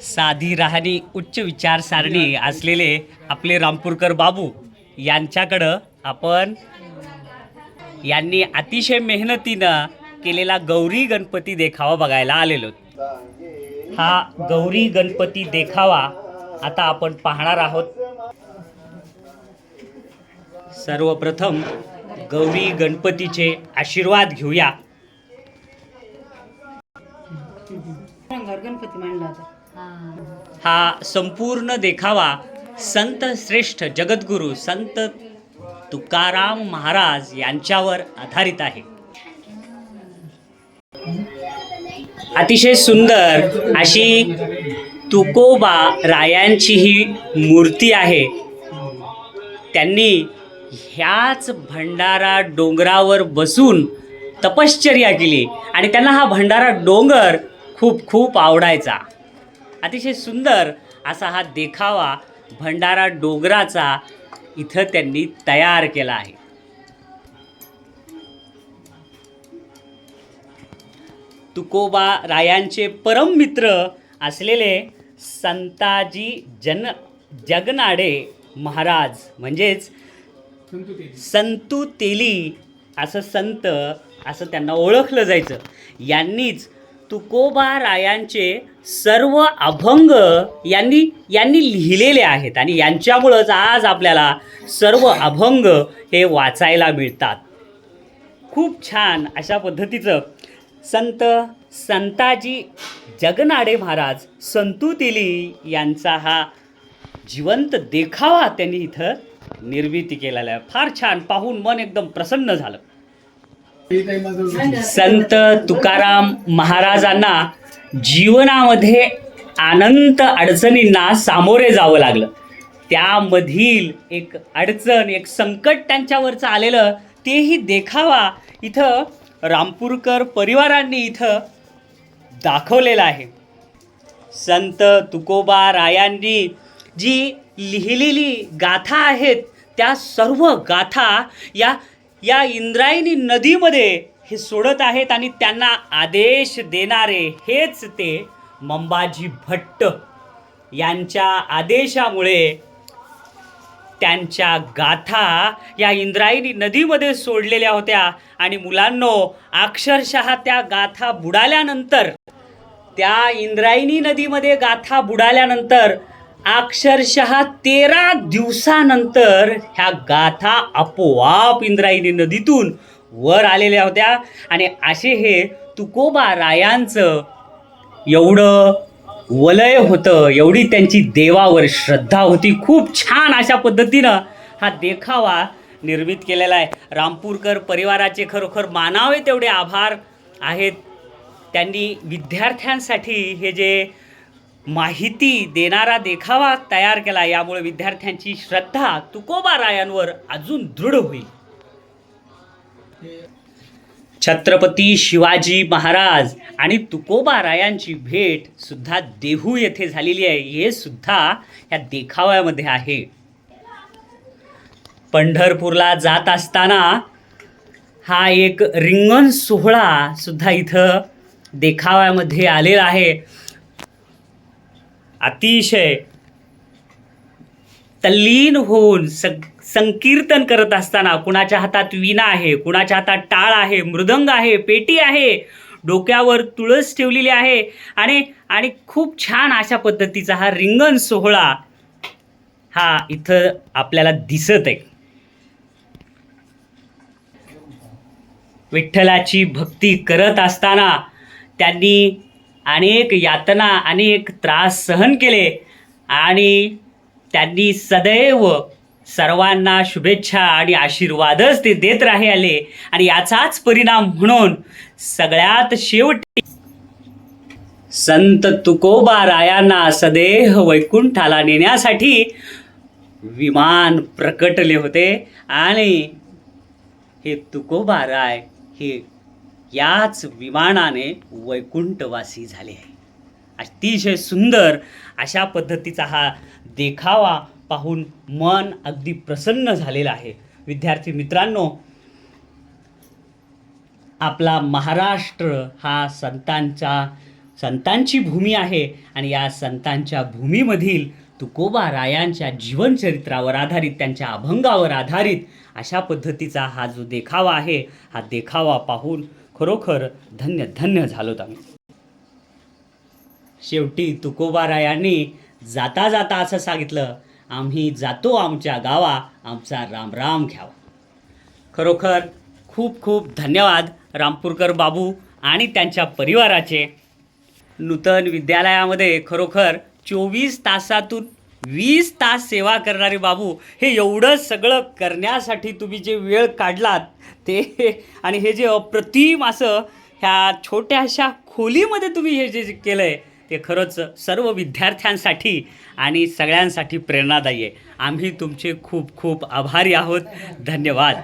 साधी राहणी उच्च विचारसारणी असलेले आपले रामपूरकर बाबू यांच्याकडं आपण यांनी अतिशय मेहनतीनं केलेला गौरी गणपती देखावा बघायला आलेलो. हा गौरी गणपती देखावा आता आपण पाहणार आहोत. सर्वप्रथम गौरी गणपतीचे आशीर्वाद घेऊया. हा संपूर्ण देखावा संत श्रेष्ठ जगद्गुरू संत तुकाराम महाराज यांच्यावर आधारित आहे. अतिशय सुंदर अशी तुकोबा रायांची ही मूर्ती आहे. त्यांनी ह्याच भंडारा डोंगरावर बसून तपश्चर्या केली आणि त्यांना हा भंडारा डोंगर खूप खूप आवडायचा. अतिशय सुंदर असा हा देखावा भंडारा डोंगराचा इथं त्यांनी तयार केला आहे. तुकोबा रायांचे परम मित्र असलेले संताजी जन जगनाडे महाराज म्हणजेच संतू तेली असं संत असं त्यांना ओळखलं जायचं. यांनीच तुकोबा रायांचे सर्व अभंग यांनी यांनी लिहिलेले आहेत आणि यांच्यामुळंच आज आपल्याला सर्व अभंग हे वाचायला मिळतात. खूप छान अशा पद्धतीचं संत संताजी जगनाडे महाराज संतू तेली यांचा हा जिवंत देखावा त्यांनी इथं निर्मिती केलेला आहे. फार छान पाहून मन एकदम प्रसन्न झालं. संत तुकाराम महाराजांना जीवनामध्ये अनंत अडचणींना सामोरे जावं लागलं. त्यामधील एक अडचण एक संकट त्यांच्यावरचं आलेलं तेही देखावा इथं रामपूरकर परिवारांनी इथं दाखवलेलं आहे. संत तुकोबा रायांनी जी लिहिलेली गाथा आहेत त्या सर्व गाथा या या इंद्रायणी नदीमध्ये हे सोडत आहेत आणि त्यांना आदेश देणारे हेच ते मंबाजी भट्ट यांच्या आदेशामुळे त्यांच्या गाथा या इंद्रायणी नदीमध्ये सोडलेल्या होत्या. आणि मुलांनो अक्षरशः त्या गाथा बुडाल्यानंतर त्या इंद्रायणी नदीमध्ये गाथा बुडाल्यानंतर अक्षरशः तेरा दिवसानंतर ह्या गाथा आपोआप इंद्रायणी नदीतून वर आलेल्या होत्या. आणि असे हे तुकोबा रायांचं एवढं वलय होतं एवढी त्यांची देवावर श्रद्धा होती. खूप छान अशा पद्धतीनं हा देखावा निर्मित केलेला आहे. रामपूरकर परिवाराचे खरोखर मानावे तेवढे आभार आहेत. त्यांनी विद्यार्थ्यांसाठी हे जे माहिती देणारा देखावा तयार केला. यामुळे विद्यार्थ्यांची श्रद्धा तुकोबा रायांवर अजून दृढ होईल. छत्रपती शिवाजी महाराज आणि तुकोबा रायांची भेट सुद्धा देहू येथे झालेली आहे. हे सुद्धा या देखाव्यामध्ये आहे. पंढरपूरला जात असताना हा एक रिंगण सोहळा सुद्धा इथं देखाव्यामध्ये आलेला आहे. अतिशय तल्लीन होऊन सं संकीर्तन करत असताना कुणाच्या हातात वीणा आहे कुणाच्या हातात टाळ आहे मृदंग आहे पेटी आहे डोक्यावर तुळस ठेवलेली आहे आणि आणि खूप छान अशा पद्धतीचा हा रिंगण सोहळा हा इथं आपल्याला दिसत आहे विठ्ठलाची भक्ती करत असताना त्यांनी अनेक यातना अनेक त्रास सहन केले आणि त्यांनी सदैव सर्वांना शुभेच्छा आणि आशीर्वादच ते देत राहिले. आणि याचाच परिणाम म्हणून सगळ्यात शेवटी संत तुकोबा रायांना सदेह वैकुंठाला नेण्यासाठी विमान प्रकटले होते. आणि हे तुकोबा राय हे याच विमानाने वैकुंठवासी झाले आहे. अतिशय सुंदर अशा पद्धतीचा हा देखावा पाहून मन अगदी प्रसन्न झालेलं आहे. विद्यार्थी मित्रांनो आपला महाराष्ट्र हा संतांचा संतांची भूमी आहे आणि या संतांच्या भूमीमधील तुकोबा रायांच्या जीवनचरित्रावर आधारित त्यांच्या अभंगावर आधारित अशा पद्धतीचा हा जो देखावा आहे हा देखावा पाहून खरोखर धन्य धन्य झालोत आम्ही. शेवटी तुकोबारायांनी जाता जाता असं सांगितलं आम्ही जातो आमच्या गावा आमचा राम राम घ्यावा. खरोखर खूप खूप धन्यवाद रामपूरकर बाबू आणि त्यांच्या परिवाराचे. नूतन विद्यालयामध्ये खरोखर चोवीस तासातून वीस तास सेवा करणारे बाबू हे एवढं सगळं करण्यासाठी तुम्ही जे वेळ काढलात ते आणि हे जे अप्रतिम असं ह्या छोट्याशा खोलीमध्ये तुम्ही हे जे जे केलं आहे ते खरंच सर्व विद्यार्थ्यांसाठी आणि सगळ्यांसाठी प्रेरणादायी आहे. आम्ही तुमचे खूप खूप आभारी आहोत. धन्यवाद.